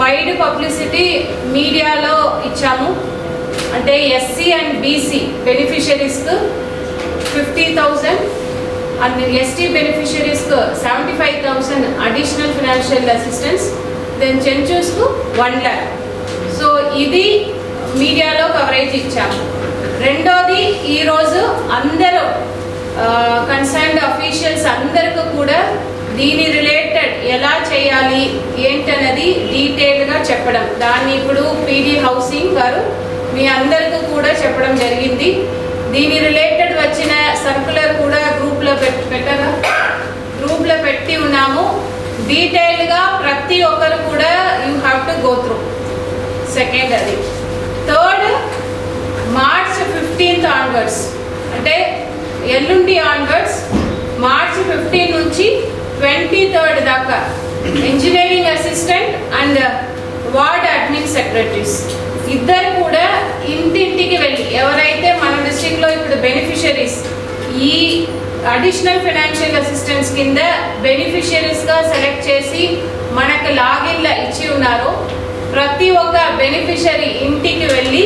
Wide publicity మీడియాలో ఇచ్చాము. అంటే ఎస్సీ అండ్ బీసీ బెనిఫిషరీస్కు fifty thousand and ST బెనిఫిషరీస్కు seventy five thousand additional financial assistance then చెంచూస్కు one lakh so ఇది మీడియాలో కవరేజ్ ఇచ్చాము. రెండోది ఈరోజు అందరూ కన్సర్న్డ్ అఫీషియల్స్ అందరికీ కూడా దీని రిలేటెడ్ ఎలా చేయాలి ఏంటన్నది డీటెయిల్గా చెప్పడం. దాన్ని ఇప్పుడు పీడీ హౌసింగ్ గారు మీ అందరికీ కూడా చెప్పడం జరిగింది. దీని రిలేటెడ్ వచ్చిన సర్కులర్ కూడా గ్రూప్లో పెట్ పెట్టగా గ్రూప్లో పెట్టి ఉన్నాము. డీటెయిల్గా ప్రతి ఒక్కరు కూడా you have to go through. Second అది. Third March fifteenth onwards. అంటే ఎల్లుండి ఆన్వర్డ్స్ మార్చ్ ఫిఫ్టీన్ నుంచి ట్వంటీ థర్డ్ దాకా engineering assistant and ward admin secretaries ఇద్దరు కూడా ఇంటింటికి వెళ్ళి ఎవరైతే మన డిస్ట్రిక్ట్లో ఇప్పుడు బెనిఫిషరీస్ ఈ అడిషనల్ ఫైనాన్షియల్ అసిస్టెన్స్ కింద బెనిఫిషరీస్గా సెలెక్ట్ చేసి మనకు లాగిన్ల ఇచ్చి ఉన్నారో ప్రతి ఒక్క బెనిఫిషరీ ఇంటికి వెళ్ళి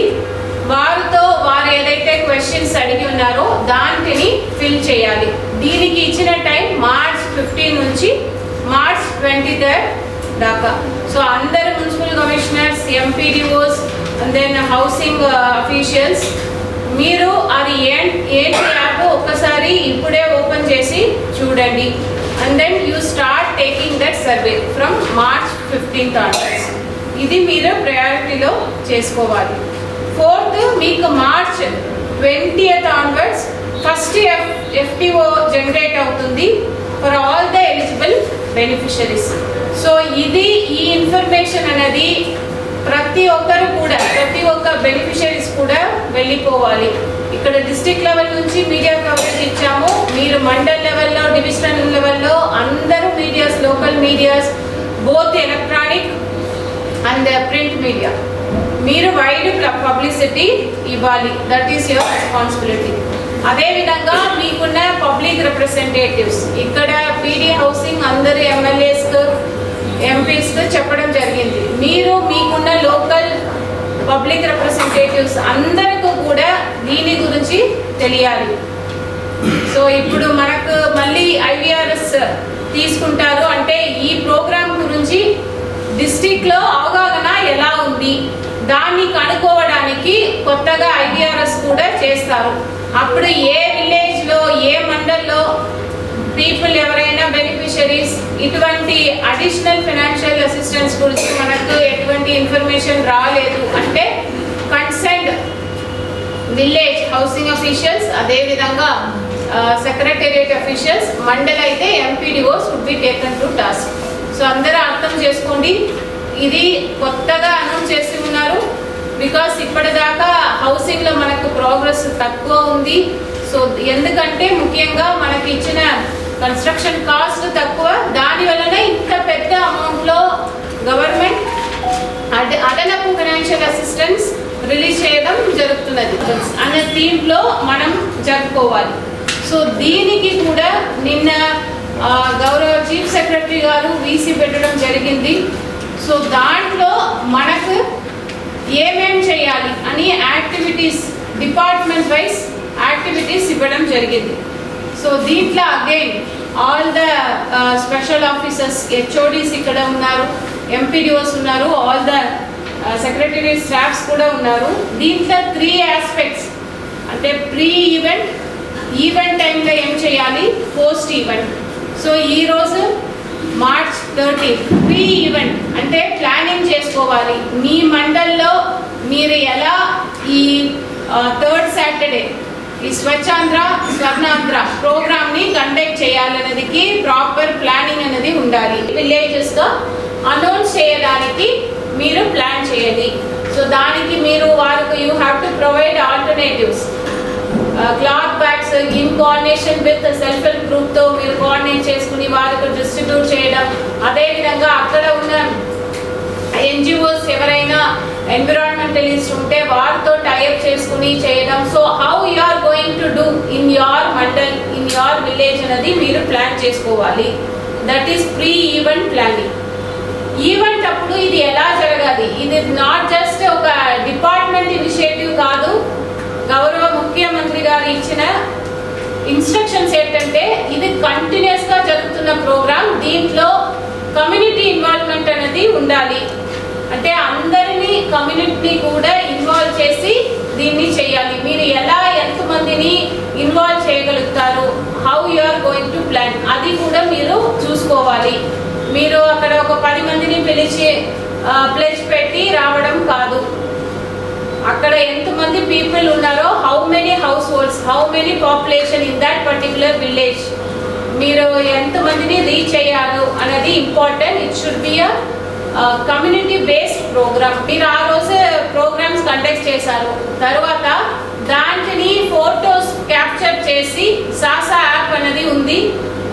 వారితో వారు ఏదైతే క్వశ్చన్స్ అడిగి ఉన్నారో దాంటిని ఫిల్ చేయాలి. దీనికి ఇచ్చిన టైం మార్చ్ ఫిఫ్టీన్ నుంచి మార్చ్ ట్వంటీ థర్డ్ దాకా. సో అందరు municipal commissioners MPDOs then housing officials మీరు అది ఏం ఏంటి యాప్ ఒక్కసారి ఇప్పుడే ఓపెన్ చేసి చూడండి. And then you start taking that survey from March fifteenth onwards ఇది మీరు ప్రయారిటీలో చేసుకోవాలి. ఫోర్త్ మీకు March twentieth onwards first F FTO generate అవుతుంది. For all the eligible beneficiaries so ఇది ఈ ఇన్ఫర్మేషన్ అనేది ప్రతి ఒక్కరు కూడా ప్రతి ఒక్క బెనిఫిషరీస్ కూడా వెళ్ళిపోవాలి. ఇక్కడ డిస్ట్రిక్ట్ లెవెల్ నుంచి మీడియా కవరేజ్ ఇచ్చాము. మీరు మండల్ లెవెల్లో డివిజనల్ లెవెల్లో అందరూ medias local medias both electronic and print media మీరు వైడ్ పబ్లిసిటీ ఇవ్వాలి. దట్ ఈస్ యువర్ రెస్పాన్సిబిలిటీ అదేవిధంగా మీకున్న పబ్లిక్ రిప్రజెంటేటివ్స్ ఇక్కడ పీడీ హౌసింగ్ అందరు ఎమ్మెల్యేస్కు ఎంపీస్కు చెప్పడం జరిగింది. మీరు మీకున్న లోకల్ పబ్లిక్ రిప్రజెంటేటివ్స్ అందరికీ కూడా దీని గురించి తెలియాలి. సో ఇప్పుడు మనకు మళ్ళీ ఐవీఆర్ఎస్ తీసుకుంటారు. అంటే ఈ ప్రోగ్రామ్ గురించి డిస్టిక్లో అవగాహన ఎలా ఉంది? దాన్ని కనుక్కోవడానికి కొత్తగా కూడా చేస్తారు. అప్పుడు ఏ విలేజ్లో ఏ మండల్లో పీపుల్ ఎవరైనా బెనిఫిషరీస్ ఇటువంటి అడిషనల్ ఫైనాన్షియల్ అసిస్టెన్స్ గురించి మనకు ఎటువంటి ఇన్ఫర్మేషన్ రాలేదు. అంటే కన్సెంట్ విలేజ్ హౌసింగ్ అఫీషియల్స్ అదేవిధంగా సెక్రటేరియట్ అఫీషియల్స్ మండల్ అయితే MPDOs would be taken to task so అందరూ అర్థం చేసుకోండి. ఇది కొత్తగా అనౌన్స్ చేసిన బికాస్ ఇప్పటిదాకా హౌసింగ్లో మనకు ప్రోగ్రెస్ తక్కువ ఉంది. సో ఎందుకంటే ముఖ్యంగా మనకి ఇచ్చిన కన్స్ట్రక్షన్ కాస్ట్ తక్కువ. దాని వలన ఇంత పెద్ద అమౌంట్లో గవర్నమెంట్ అద అదనపు ఫైనాన్షియల్ అసిస్టెన్స్ రిలీజ్ చేయడం జరుగుతున్నది. అనే థీమ్లో మనం జరుపుకోవాలి. సో దీనికి కూడా నిన్న గౌరవ చీఫ్ సెక్రటరీ గారు వీసీ పెట్టడం జరిగింది. సో దాంట్లో మనకు ఏమేం చేయాలి అని యాక్టివిటీస్ డిపార్ట్మెంట్ వైజ్ యాక్టివిటీస్ ఇవ్వడం జరిగింది. సో దీంట్లో again all the special officers HODs ఇక్కడ ఉన్నారు ఎంపీడీఓస్ ఉన్నారు ఆల్ ద సెక్రటరీ స్టాఫ్స్ కూడా ఉన్నారు. దీంట్లో త్రీ ఆస్పెక్ట్స్ అంటే ప్రీ ఈవెంట్ ఈవెంట్ టైంలో ఏం చేయాలి? పోస్ట్ ఈవెంట్ సో ఈరోజు మార్చ్ థర్టీ ప్రీ ఈవెంట్ అంటే ప్లానింగ్ చేసుకోవాలి. మీ మండల్లో మీరు ఎలా ఈ థర్డ్ సాటర్డే ఈ స్వచ్ఛాంధ్ర స్వర్ణాంధ్ర ప్రోగ్రామ్ని కండక్ట్ చేయాలన్నదికి ప్రాపర్ ప్లానింగ్ అనేది ఉండాలి. విలేజెస్తో అనౌన్స్ చేయడానికి మీరు ప్లాన్ చేయండి సో దానికి మీరు వారికి you have to provide alternatives cloth bags in coordination with self help గ్రూప్తో మీరు కోఆర్డినేట్ చేసుకుని వారికి డిస్ట్రిబ్యూట్ చేయడం. అదేవిధంగా అక్కడ ఉన్న ఎన్జిఓస్ ఎవరైనా ఎన్విరాన్మెంటలిస్ట్ ఉంటే వారితో టైప్ చేసుకుని చేయడం. So how you are going to do in your mandal in your village అనేది మీరు ప్లాన్ చేసుకోవాలి. That is pre event planning event అప్పుడు ఇది ఎలా జరగాలి? ఇది నాట్ జస్ట్ ఒక డిపార్ట్మెంట్ ఇనిషియేటివ్ కాదు గౌరవ ముఖ్యమంత్రి గారు ఇచ్చిన ఇన్స్ట్రక్షన్స్ ఏంటంటే ఇది కంటిన్యూస్గా జరుగుతున్న ప్రోగ్రామ్ దీంట్లో కమ్యూనిటీ ఇన్వాల్వ్మెంట్ అనేది ఉండాలి. అంటే అందరినీ కమ్యూనిటీని కూడా ఇన్వాల్వ్ చేసి దీన్ని చేయాలి. మీరు ఎలా ఎంతమందిని ఇన్వాల్వ్ చేయగలుగుతారు? How you are going to plan అది కూడా మీరు చూసుకోవాలి. మీరు అక్కడ ఒక పది మందిని పిలిచి ప్లేస్ పెట్టి రావడం కాదు. పీపుల్ ఉన్నారో how many households how many population in that particular village మీరు ఎంతమందిని రీచ్ అయ్యారు అనేది important it should be a community based programme మీరు ఆ రోజు ప్రోగ్రామ్స్ కండక్ట్ చేశారు. తర్వాత దాంట్ని ఫోటోస్ క్యాప్చర్ చేసి సాసా యాప్ అనేది ఉంది.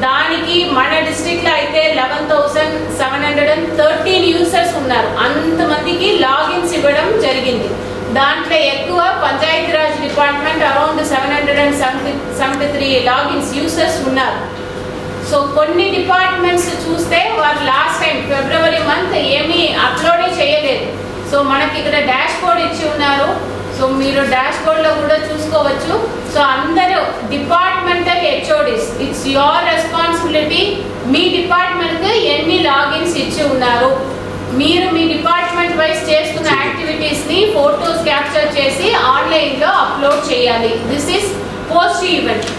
దానికి మన డిస్ట్రిక్ట్లో అయితే eleven thousand seven hundred and thirteen users ఉన్నారు. అంతమందికి లాగిన్స్ ఇవ్వడం జరిగింది. దాంట్లో ఎక్కువ Panchayati Raj department around seven hundred and seventy seventy three logins users ఉన్నారు. సో కొన్ని డిపార్ట్మెంట్స్ చూస్తే వారు లాస్ట్ టైం ఫిబ్రవరి మంత్ ఏమీ అప్లోడే చేయలేదు. సో మనకి ఇక్కడ డాష్ బోర్డ్ ఇచ్చి ఉన్నారు. సో మీరు డాష్ బోర్డ్లో కూడా చూసుకోవచ్చు. సో అందరూ departmental HODs it's your responsibility మీ డిపార్ట్మెంట్కి ఎన్ని లాగిన్స్ ఇచ్చి ఉన్నారు? మీరు మీ డిపార్ట్మెంట్ వైజ్ చేస్తున్న యాక్టివిటీస్ని ఫోటోస్ క్యాప్చర్ చేసి ఆన్లైన్లో అప్లోడ్ చేయాలి. This is post event